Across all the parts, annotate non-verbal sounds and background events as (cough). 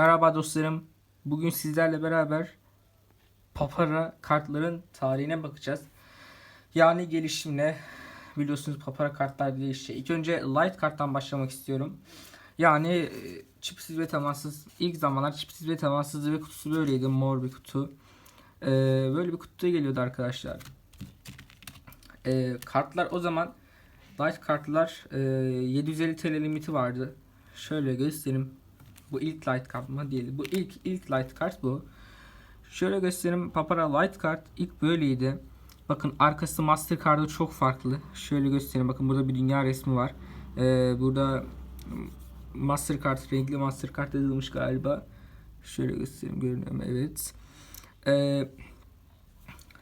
Merhaba dostlarım. Bugün sizlerle beraber Papara kartların tarihine bakacağız. Yani gelişimle biliyorsunuz Papara kartlar değişti. İlk önce Light karttan başlamak istiyorum. Yani e, çipsiz ve temassız. İlk zamanlar çipsiz ve temassız ve kutusu böyleydi. Mor bir kutu. Ee, böyle bir kutuya geliyordu arkadaşlar. Ee, kartlar o zaman Light kartlar e, 750 TL limiti vardı. Şöyle göstereyim. Bu ilk light kart mı değil. Bu ilk ilk light kart bu. Şöyle göstereyim. Papara light kart ilk böyleydi. Bakın arkası Mastercard'da çok farklı. Şöyle göstereyim. Bakın burada bir dünya resmi var. Ee, burada Mastercard renkli Mastercard yazılmış galiba. Şöyle göstereyim görünüyor mu? Evet. Ee,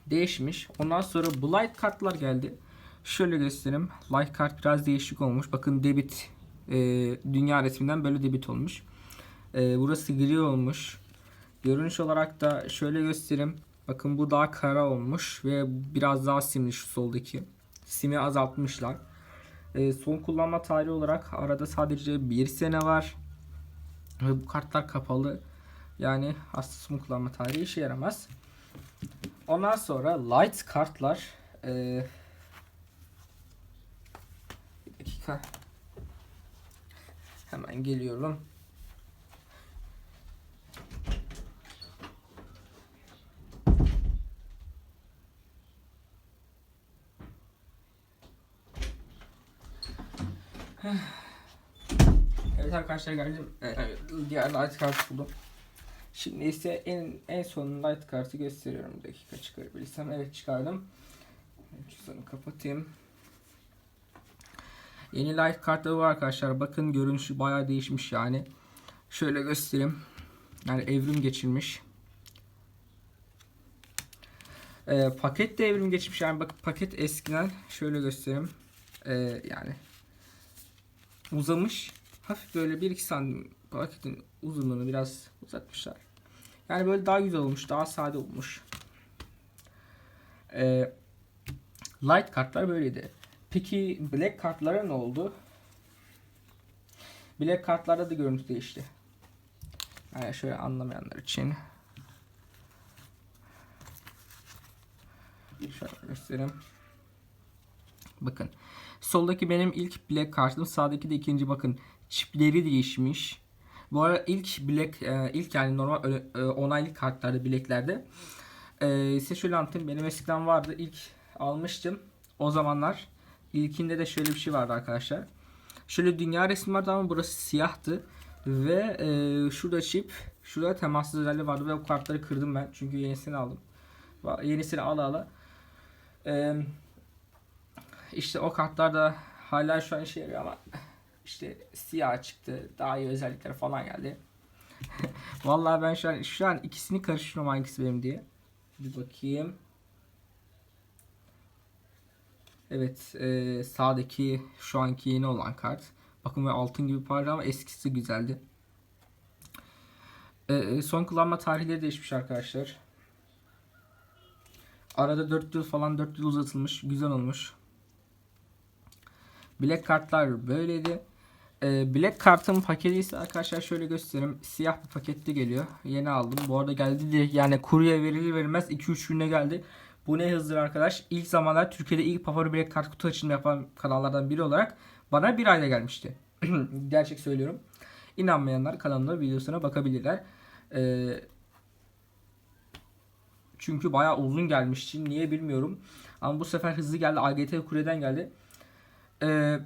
değişmiş. Ondan sonra bu light kartlar geldi. Şöyle göstereyim. Light kart biraz değişik olmuş. Bakın debit e, dünya resminden böyle debit olmuş. E, burası gri olmuş. Görünüş olarak da şöyle göstereyim. Bakın bu daha kara olmuş ve biraz daha simli şu soldaki. Simi azaltmışlar. E, son kullanma tarihi olarak arada sadece bir sene var. Ve bu kartlar kapalı. Yani aslında son kullanma tarihi işe yaramaz. Ondan sonra light kartlar e, bir dakika hemen geliyorum. Evet arkadaşlar geldim. Ee, diğer light kart buldum. Şimdi ise en en son light kartı gösteriyorum. Bir dakika çıkarabilirsem. Evet çıkardım. Cüzdanı kapatayım. Yeni light kartları var arkadaşlar. Bakın görünüşü bayağı değişmiş yani. Şöyle göstereyim. Yani evrim geçirmiş. Ee, paket de evrim geçmiş. Yani bak paket eskiden şöyle göstereyim. Ee, yani uzamış. Hafif böyle 1-2 santim paketin uzunluğunu biraz uzatmışlar. Yani böyle daha güzel olmuş. Daha sade olmuş. Ee, light kartlar böyleydi. Peki black kartlara ne oldu? Black kartlarda da görüntü değişti. Yani şöyle anlamayanlar için. Şöyle göstereyim. Bakın. Soldaki benim ilk black kartım. Sağdaki de ikinci bakın. Çipleri değişmiş. Bu arada ilk black e, ilk yani normal öyle, e, onaylı kartlarda bileklerde e, size şöyle anlatayım. Benim eskiden vardı. İlk almıştım. O zamanlar ilkinde de şöyle bir şey vardı arkadaşlar. Şöyle dünya resmi vardı ama burası siyahtı. Ve e, şurada çip, şurada temassız özelliği vardı ve o kartları kırdım ben. Çünkü yenisini aldım. Yenisini ala ala. E, işte o kartlar da hala şu an işe yarıyor ama işte siyah çıktı. Daha iyi özellikler falan geldi. (laughs) Vallahi ben şu an şu an ikisini karıştırıyorum hangisi benim diye. Bir bakayım. Evet, e, sağdaki şu anki yeni olan kart. Bakın ve altın gibi parlıyor ama eskisi güzeldi. E, son kullanma tarihleri değişmiş arkadaşlar. Arada 4 yıl falan 4 yıl uzatılmış. Güzel olmuş. Black kartlar böyleydi. E, Black kartın paketi ise arkadaşlar şöyle göstereyim. Siyah bir pakette geliyor. Yeni aldım. Bu arada geldi diye yani kurye verilir verilmez 2-3 güne geldi. Bu ne hızdır arkadaş. İlk zamanlar Türkiye'de ilk Papara Black kart kutu açılımı yapan kanallardan biri olarak bana bir ayda gelmişti. (clears throat) Gerçek söylüyorum. İnanmayanlar kanalımda videosuna bakabilirler. Ee, çünkü bayağı uzun gelmişti. Niye bilmiyorum. Ama bu sefer hızlı geldi. AGT Kure'den geldi. Ee,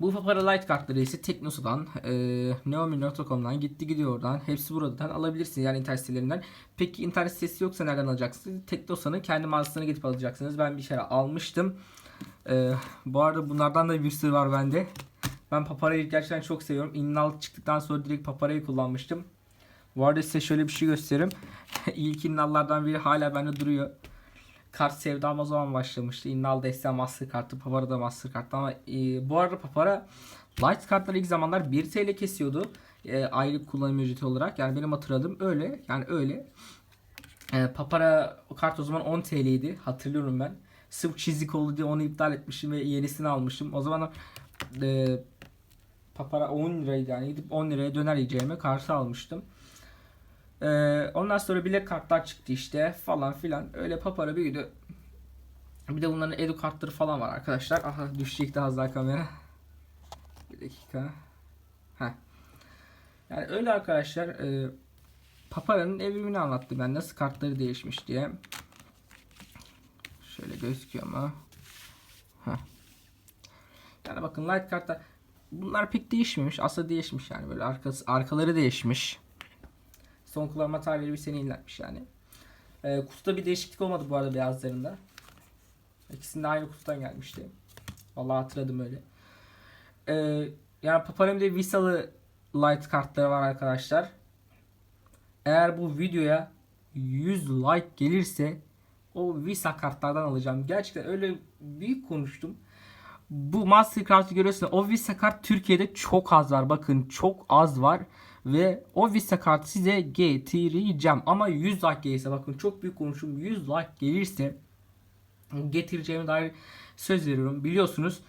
bu Papara Light kartları ise Teknosa'dan, e, Neomi.com'dan gitti gidiyor oradan. Hepsi buradan alabilirsiniz yani internet sitelerinden. Peki internet sitesi yoksa nereden alacaksınız? Teknosa'nın kendi mağazasına gidip alacaksınız. Ben bir kere almıştım. E, bu arada bunlardan da bir sürü var bende. Ben Papara'yı gerçekten çok seviyorum. İnnal çıktıktan sonra direkt Papara'yı kullanmıştım. Bu arada size şöyle bir şey göstereyim. İlk innallardan biri hala bende duruyor kart sevdam o zaman başlamıştı. Innal Desya Mastercard'ı, Papara da Mastercard'dı ama e, bu arada Papara Light kartları ilk zamanlar 1 TL kesiyordu. E, aylık kullanım ücreti olarak. Yani benim hatırladığım öyle. Yani öyle. E, Papara kart o zaman 10 TL'ydi. Hatırlıyorum ben. Sırf çizik oldu diye onu iptal etmişim ve yenisini almışım. O zaman e, Papara 10 liraydı yani gidip 10 liraya döner yiyeceğime karşı almıştım. Ee, ondan sonra bilek kartlar çıktı işte falan filan. Öyle papara büyüdü. Bir de bunların edu kartları falan var arkadaşlar. Aha düşecek daha daha kamera. Bir dakika. Heh. Yani öyle arkadaşlar. E, Papara'nın evrimini anlattı ben nasıl kartları değişmiş diye. Şöyle gözüküyor mu? Heh. Yani bakın light kartlar bunlar pek değişmemiş. Aslında değişmiş yani böyle arkası arkaları değişmiş. Son kullanma tarihleri bir sene ilerlemiş yani. Ee, kutuda bir değişiklik olmadı bu arada beyazlarında. İkisinde aynı kutudan gelmişti. Vallahi hatırladım öyle. Ee, yani Paparam'da Visalı light kartları var arkadaşlar. Eğer bu videoya 100 like gelirse o Visa kartlardan alacağım. Gerçekten öyle büyük konuştum. Bu Mastercard'ı görüyorsunuz. O Visa kart Türkiye'de çok az var. Bakın çok az var. Ve o Visa kartı size getireceğim. Ama 100 like gelirse bakın çok büyük konuşum. 100 like gelirse getireceğime dair söz veriyorum. Biliyorsunuz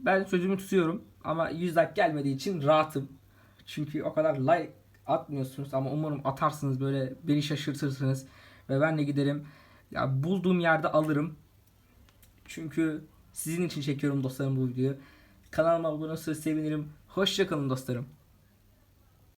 ben sözümü tutuyorum. Ama 100 like gelmediği için rahatım. Çünkü o kadar like atmıyorsunuz ama umarım atarsınız böyle beni şaşırtırsınız ve ben de giderim ya bulduğum yerde alırım. Çünkü sizin için çekiyorum dostlarım bu videoyu. Kanalıma abone olursanız sevinirim. Hoşçakalın dostlarım.